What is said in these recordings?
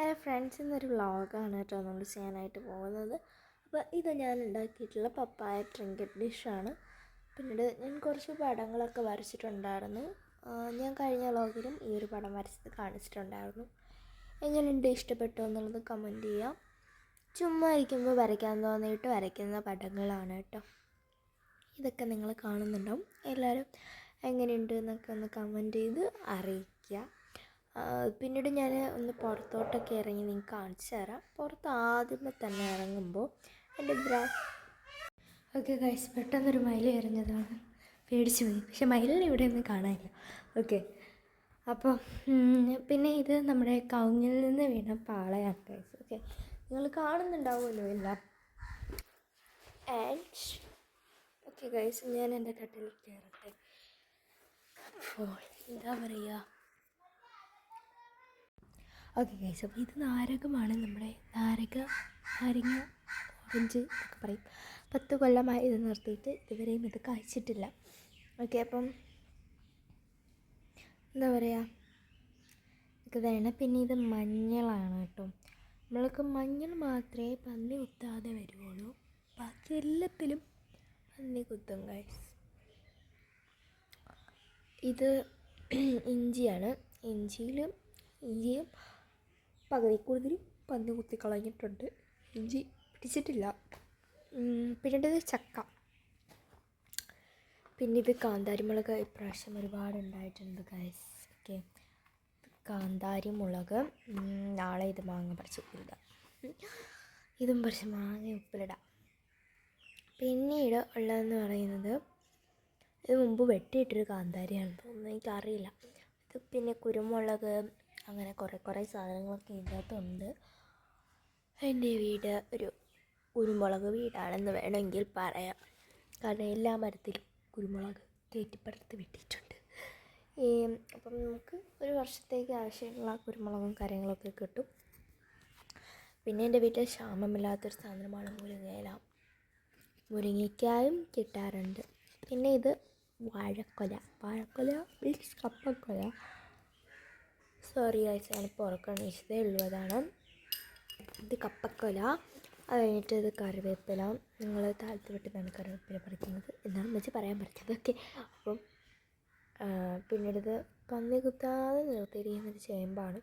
Hello friends ഇന്നൊരു വ്ളോഗാണ് കേട്ടോ നമ്മൾ ചെയ്യാനായിട്ട് പോകുന്നത്. അപ്പോൾ ഇത് ഞാൻ ഉണ്ടാക്കിയിട്ടുള്ള പപ്പായ ട്രിങ്കറ്റ് ഡിഷാണ് പിന്നീട് ഞാൻ കുറച്ച് പടങ്ങളൊക്കെ വരച്ചിട്ടുണ്ടായിരുന്നു. ഞാൻ കഴിഞ്ഞ വ്ളോഗിലും ഈ ഒരു പടം വരച്ചത് കാണിച്ചിട്ടുണ്ടായിരുന്നു. എങ്ങനെയുണ്ട് ഇഷ്ടപ്പെട്ടോ എന്നുള്ളത് കമന്റ് ചെയ്യാം. ചുമ്മാ ഇരിക്കുമ്പോൾ വരയ്ക്കാൻ തോന്നിയിട്ട് വരയ്ക്കുന്ന പടങ്ങളാണ് കേട്ടോ. ഇതൊക്കെ നിങ്ങൾ കാണുന്നുണ്ടാവും. എല്ലാവരും എങ്ങനെയുണ്ട് എന്നൊക്കെ ഒന്ന് കമന്റ് ചെയ്ത് അറിയിക്കുക. പിന്നീട് ഞാൻ ഒന്ന് പുറത്തോട്ടൊക്കെ ഇറങ്ങി നിങ്ങൾക്ക് കാണിച്ചു തരാം. പുറത്ത് ആദ്യമേ തന്നെ ഇറങ്ങുമ്പോൾ എന്റെ ബ്രാ ഓക്കെ ഗൈസ് പെട്ടെന്നൊരു മയിൽ എറിഞ്ഞതാണ്. പേടിച്ചു പോയി. പക്ഷെ മയിലിനെ ഇവിടെ ഒന്നും കാണാനില്ല. ഓക്കെ അപ്പോൾ പിന്നെ ഇത് നമ്മുടെ കവുങ്ങിൽ നിന്ന് വീണ പാളയാണ് ഗൈസ് ഓക്കെ നിങ്ങൾ കാണുന്നുണ്ടാവുമല്ലോ എല്ലാം. ആൻഡ് ഓക്കെ ഗൈസ് ഞാൻ എന്റെ കട്ടിൽ കയറട്ടെ. അപ്പോൾ എന്താ പറയുക? ഓക്കെ ഗൈസ് അപ്പോൾ ഇത് നാരകമാണ് നമ്മുടെ നാരക നാരങ്ങ ഓറഞ്ച് എന്നൊക്കെ പറയും. പത്ത് കൊല്ലമായി ഇത് നിർത്തിയിട്ട് ഇതുവരെയും ഇത് കഴിച്ചിട്ടില്ല ഓക്കെ അപ്പം എന്താ പറയുക ഇത് വേണം. പിന്നെ ഇത് മഞ്ഞളാണ് കേട്ടോ. നമ്മൾക്ക് മഞ്ഞൾ മാത്രമേ പന്നി കുത്താതെ വരുവുള്ളൂ. ബാക്കി എല്ലാത്തിലും പന്നി കുത്തും ഗൈസ് ഇത് ഇഞ്ചിയാണ്. ഇഞ്ചിയിലും ഇഞ്ചിയും പകുതി കൂടുതലും പന്ന് കുത്തി കളഞ്ഞിട്ടുണ്ട് ഇഞ്ചി പിടിച്ചിട്ടില്ല. പിന്നെ പിന്നീട് ചക്ക. പിന്നെ ഇത് കാന്താരി മുളക് ഇപ്രാവശ്യം ഒരുപാട് ഉണ്ടായിട്ടുണ്ട് ഗൈസ് ഓക്കെ കാന്താരി മുളക് നാളെ ഇത് മാങ്ങ പറിച്ച് ഉപ്പിലിടാം. ഇതും പറിച്ച് മാങ്ങ ഉപ്പിലിടാം. പിന്നീട് ഉള്ളതെന്ന് പറയുന്നത് ഇത് മുമ്പ് വെട്ടിയിട്ടൊരു കാന്താരിയാണ് തോന്നുന്നു. എനിക്കറിയില്ല. ഇത് പിന്നെ കുരുമുളക് അങ്ങനെ കുറേ കുറേ സാധനങ്ങളൊക്കെ ഇതിനകത്തുണ്ട്. എന്റെ വീട് ഒരു കുരുമുളക് വീടാണെന്ന് വേണമെങ്കിൽ പറയാം. കാരണം എല്ലാ മരത്തിലും കുരുമുളക് കയറ്റിപ്പടുത്ത് ഈ അപ്പം നമുക്ക് ഒരു വർഷത്തേക്ക് ആവശ്യമുള്ള കുരുമുളകും കാര്യങ്ങളൊക്കെ കിട്ടും. പിന്നെ എന്റെ വീട്ടിൽ ക്ഷാമമില്ലാത്തൊരു സാധനമാണ് മുരിങ്ങയില. മുരിങ്ങയ്ക്കായും കിട്ടാറുണ്ട്. പിന്നെ ഇത് വാഴക്കൊല. വാഴക്കൊല മീൻസ് കപ്പക്കൊല. സോറി ആഴ്ച ഞാനിപ്പോൾ ഉറക്കണീച്ചതേ ഉള്ളൂ അതാണ്. ഇത് കപ്പക്കൊല. അത് കഴിഞ്ഞിട്ട് ഇത് കറിവേപ്പില. നിങ്ങൾ താഴത്ത് വിട്ടുന്നാണ് കറിവേപ്പില പറിക്കുന്നത്. എന്നാണ് വെച്ച് പറയാൻ പറ്റുന്നത് ഓക്കെ. അപ്പം പിന്നീട് ഇത് പന്നി കുത്താതെ ഒരു ചേമ്പാണ്.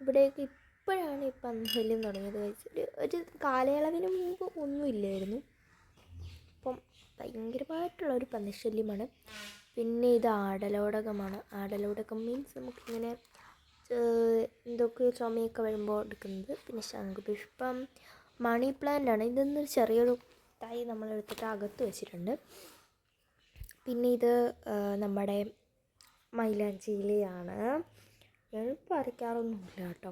ഇവിടേക്ക് ഇപ്പോഴാണ് ഈ പന്നി തുടങ്ങിയത് ഒരു ഒരു കാലയളവിന് മുമ്പ് ഒന്നുമില്ലായിരുന്നു. അപ്പം ഭയങ്കരമായിട്ടുള്ള ഒരു പന്നിശല്യമാണ് പിന്നെ ഇത് ആടലോടകമാണ്. ആടലോടകം മീൻസ് നമുക്കിങ്ങനെ എന്തൊക്കെയോ ചുമയൊക്കെ വരുമ്പോൾ എടുക്കുന്നത്. പിന്നെ ശംഖുപുഷ്പം മണി പ്ലാന്റ് ആണ്. ഇതൊന്നൊരു ചെറിയൊരു തൈ നമ്മൾ എടുത്തിട്ട് അകത്ത് വെച്ചിട്ടുണ്ട്. പിന്നെ ഇത് നമ്മുടെ മൈലാഞ്ചിയിലാണ് ഞാൻ പറിക്കാറൊന്നുമില്ല കേട്ടോ.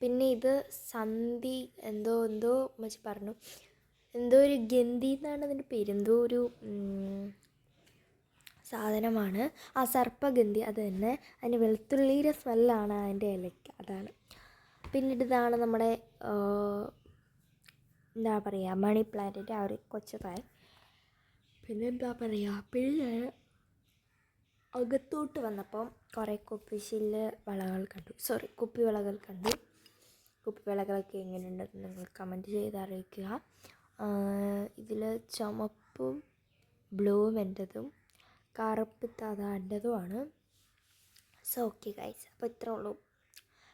പിന്നെ ഇത് സന്ധി എന്തോ എന്തോ മച്ചി പറഞ്ഞു. എന്തോ ഒരു ഗന്ധി എന്നാണ് അതിന്റെ പേര്. എന്തോ ഒരു സാധനമാണ്. ആ സർപ്പഗന്ധി അത് തന്നെ. അതിന് വെളുത്തുള്ളിയുടെ സ്മെല്ലാണ് അതിന്റെ ഇലയ്ക്ക്. അതാണ്. പിന്നീട് ഇതാണ് നമ്മുടെ എന്താ പറയുക മണി പ്ലാന്റിന്റെ ആ ഒരു കൊച്ചുകായ് പിന്നെ എന്താ പറയുക പിന്നെ അകത്തോട്ട് വന്നപ്പം കുറേ കുപ്പിശില്ല് വളകൾ കണ്ടു. സോറി കുപ്പി വളകൾ കണ്ടു. കുപ്പി വളകളൊക്കെ എങ്ങനെയുണ്ടെന്ന് നിങ്ങൾ കമന്റ് ചെയ്ത് അറിയിക്കുക. ഇതിൽ ചുമപ്പും ബ്ലൂവും എന്റെതും കറുപ്പ് താതാന്റെതുമാണ് സോ ഓക്കെ ഗൈസ് അപ്പോൾ ഇത്രേ ഉള്ളൂ.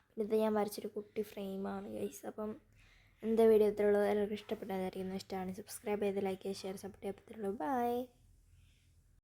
പിന്നെ ഇത് ഞാൻ വരച്ചൊരു കുട്ടി ഫ്രെയിമാണ് ഗൈസ് അപ്പം എന്താ വീഡിയോ ഇത്രയുള്ളൂ എല്ലാവർക്കും ഇഷ്ടപ്പെട്ടതായിരിക്കും. ഇഷ്ടമാണ് സബ്സ്ക്രൈബ് ചെയ്ത് ലൈക്ക് ഷെയർ സപ്പോർട്ട് ചെയ്യാൻ പറ്റത്തുള്ളൂ ബൈ